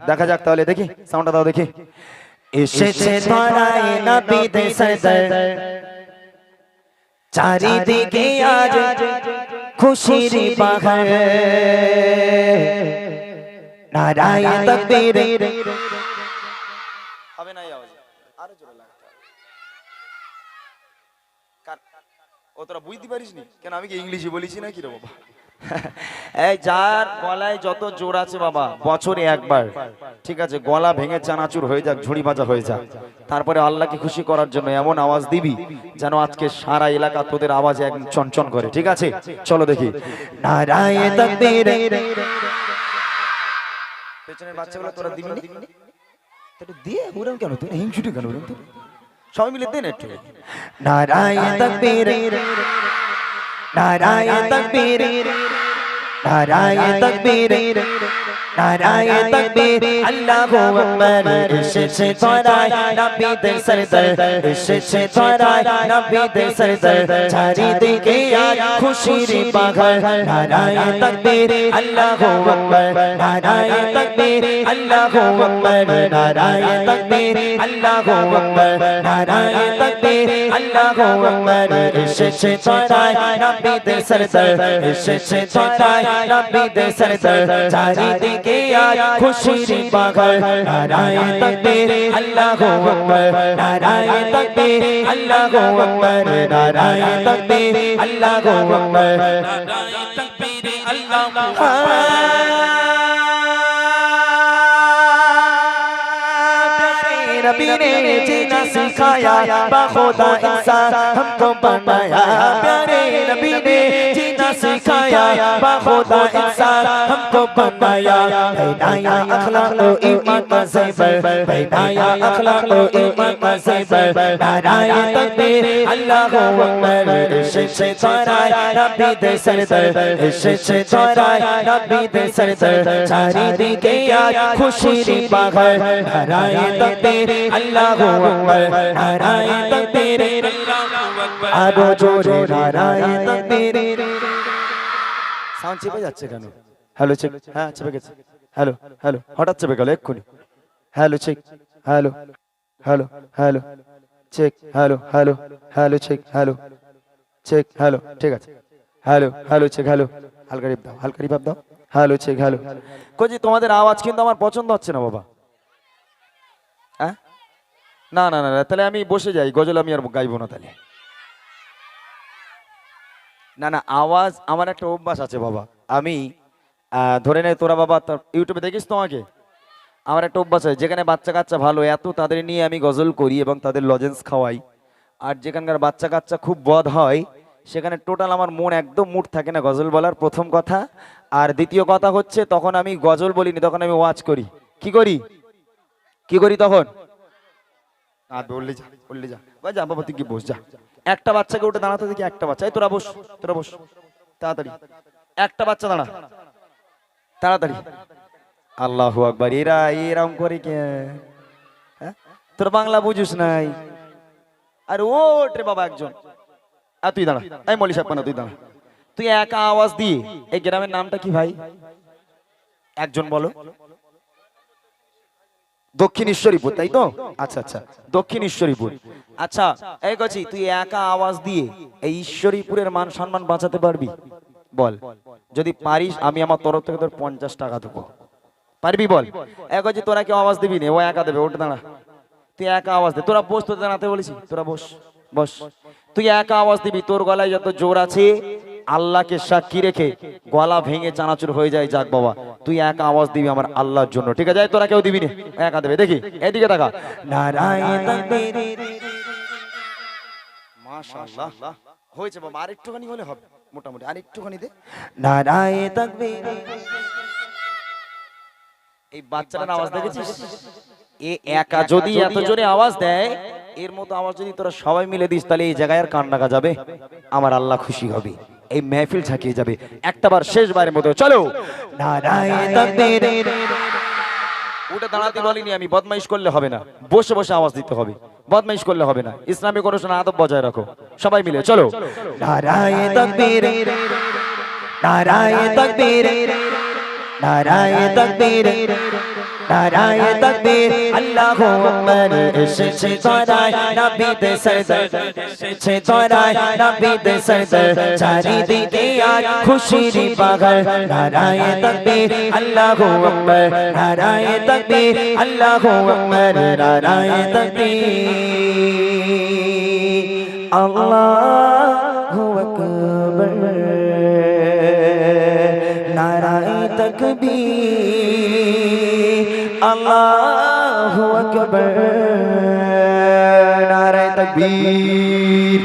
দেখা যাক তাহলে দেখি সাউন্ডটা দাও দেখি। এসেছে ধরায় নবীতে সরদার চারিদিকে আজ খুশির বাহার নারায়ণ তকবীর। হবে না আওয়াজ? আরও জোরে লাগতে ও তোরা বুঝতে পারিস নি কেন আমি কি ইংলিশে বলেছি না কি রে বাবা? এই যার গলায় যত জোর আছে বাবা, বছরে একবার। ঠিক আছে, গলা ভেঙে চানাচুর হয়ে যাক, ঝুড়ি ভাজা হয়ে যাক। তারপরে আল্লাহকে খুশি করার জন্য এমন আওয়াজ দিবি যেন আজকে সারা এলাকা তোদের আওয়াজ এক চনচন করে। ঠিক আছে? চলো দেখি। পেছনের বাচ্চাগুলো তোরা দিবি দিয়ে কেন? তুই কেন সবাই মিলে দেন একটু। নারায়ণ তকবীর নারায়ণ নারায়ণ তকবীর নারায়ণ তকবীর আল্লাহু আকবার এসেছে ধরায় নবীদের সরদার এসেছে ধরায় নবীদের সরদার চারিদিকে আজ খুশির বাঘার নারায়ণ তকবীর আল্লাহু আকবার নারায়ণ তকবীর আল্লাহু আকবার নারায়ণ তকবীর আল্লাহু আকবার নারায়ণ তকবীর আল্লাহু আকবার এসেছে ধরায় নবীদের সরদার এসেছে ধরায় নবীদের সরদার চারিদিকে আজ খুশির বাঘার নারায়ণ তকবীর আল্লাহু আকবার নারায়ণ তকবীর আল্লাহু আকবার নারায়ণ তকবীর আল্লাহু আকবার নারায়ণ তকবীর আল্লাহু नबी ने जीना सिखाया बाखुदा इंसान हमको बनाया प्यारे नबी ने जीना सिखाया बाखुदा इंसान हमको बनाया बनाया अखलाक लो ईमान का ज़ैबर बनाया अखलाक लो ईमान का ज़ैबर नारायण तकबीर अल्लाह हू अकबर इश्क से तोराय नबी दे सरदर इश्क से तोराय नबी दे सरदर चारी दी गया खुशी री बाहर नारायण तकबीर अल्लाह हू अकबर नारायण तकबीर अल्लाह हू अकबर आरो जोरे नारायण तकबीर সাউন্ড চেপে যাচ্ছে কেন? হ্যালো চেক হ্যাঁ চেপে গেছে। হ্যালো হ্যালো হঠাৎ চেপে গেল এক্ষুনি। Hello check hello hello hello check hello hello hello check hello check hello ঠিক আছে। হ্যালো হ্যালো চেক হ্যালো হালকা রিপ দাও হালকা রিপ দাও। হ্যালো চেক হ্যালো কোজি তোমাদের আওয়াজ কিন্তু আমার পছন্দ হচ্ছে না বাবা। হ্যাঁ? না না না না, তাহলে আমি বসে যাই গজল আমি আর গাইবো না তাহলে। না না, আওয়াজ, আমার একটা অভ্যাস আছে বাবা। আমি ধরে নে তোরা বাবা ইউটিউবে দেখিস তো আমাকে? আমার একটা অভ্যাস আছে, যেখানে বাচ্চা কাচ্চা ভালো, এত তাদের নিয়ে আমি গজল করি এবং তাদের লজেন্স খাওয়াই। আর যেখানকার বাচ্চা কাচ্চা খুব বদ হয়, সেখানে টোটাল আমার মন একদম মুড থাকে না গজল বলার প্রথম কথা। আর দ্বিতীয় কথা হচ্ছে, তখন আমি গজল বলিনি, তখন আমি ওয়াচ করি। কি করি? কি করি তখন? বললি যা বললি যা। যা, বাবা, তুই কি বস, যা। একটা বাচ্চাকে উঠে দাঁড়াতে দেখি একটা বাচ্চা। এই তোরা বস তোরা বস, তাড়াতাড়ি। একটা বাচ্চা দাঁড়া। তাড়াতাড়ি। আল্লাহু আকবার। এরা, এরম করে কে? হ্যাঁ? তোর বাংলা বুঝিস নাই। আর ও রে বাবা একজন। আর তুই দাঁড়া। এই মলি সাহেব তুই দাঁড়া। তুই একা আওয়াজ দিয়ে, এই গ্রামের নামটা কি ভাই? একজন বলো। দক্ষিণ ঈশ্বরীপুর তাই তো? আচ্ছা আচ্ছা। দক্ষিণ ঈশ্বরীপুর আচ্ছা এই গছি তুই একা আওয়াজ দিয়ে এই ঈশ্বরীপুরের মান সম্মান বাঁচাতে পারবি? বল। যদি পারিস, আমি আমার তরফ থেকে তোর পঞ্চাশ টাকা দেবো। পারবি বল? এক গছি তোরা কেউ আওয়াজ দিবি না? ও একা দেবে ওটা দাঁড়া। তুই একা আওয়াজ দে। তোরা বস, তোদের দাঁড়াতে বলেছি। তোরা বস বস। তুই একা আওয়াজ দিবি, তোর গলায় যত জোর আছে আল্লাহকে সাক্ষী রেখে গলা ভেঙে চানাচুর হয়ে যায়, যাক বাবা, তুই একা আওয়াজ দিবি আমার আল্লাহর জন্য, ঠিক আছে? তোরা কেউ দিবি না, একা দেবে, দেখি, এদিকে টাকা হয়েছে বাবা, আরেকটুখানি হলে হবে, মোটামুটি, আরেকটুখানি দে। এই বাচ্চাটার আওয়াজ দেখেছিস? এ একা যদি এত জোরে আওয়াজ দেয়, এর মতো আওয়াজ যদি তোরা সবাই মিলে দিস, তাহলে এই জায়গায় আর কান ডাকা যাবে আমার আল্লাহ খুশি হবে। এই মেহফিল ঝাঁকিয়ে যাবে। একটাবার শেষবারের মতো চলো। উঠে দাঁড়াতে বলিনি আমি বদমাইশ করলে হবে না। বসে বসে আওয়াজ দিতে হবে। বদমাইশ করলে হবে না। ইসলামিক অনুষ্ঠানে আদব বজায় রাখো। সবাই মিলে চলো। নারায় তাকবীর নারায় তাকবীর নারায় তকবীর নারায় তকবীর আল্লাহু আকবার এসেছে তোরায় নবীতে সরদার এসেছে তোরায় নবীতে সরদার চারিদিকে আজ খুশির বাগান নারায় তকবীর আল্লাহু আকবার নারায় তকবীর আল্লাহু আকবার নারায় তকবীর আল্লাহু নারায় তকবীর আল্লাহু আকবার নারায় তকবীর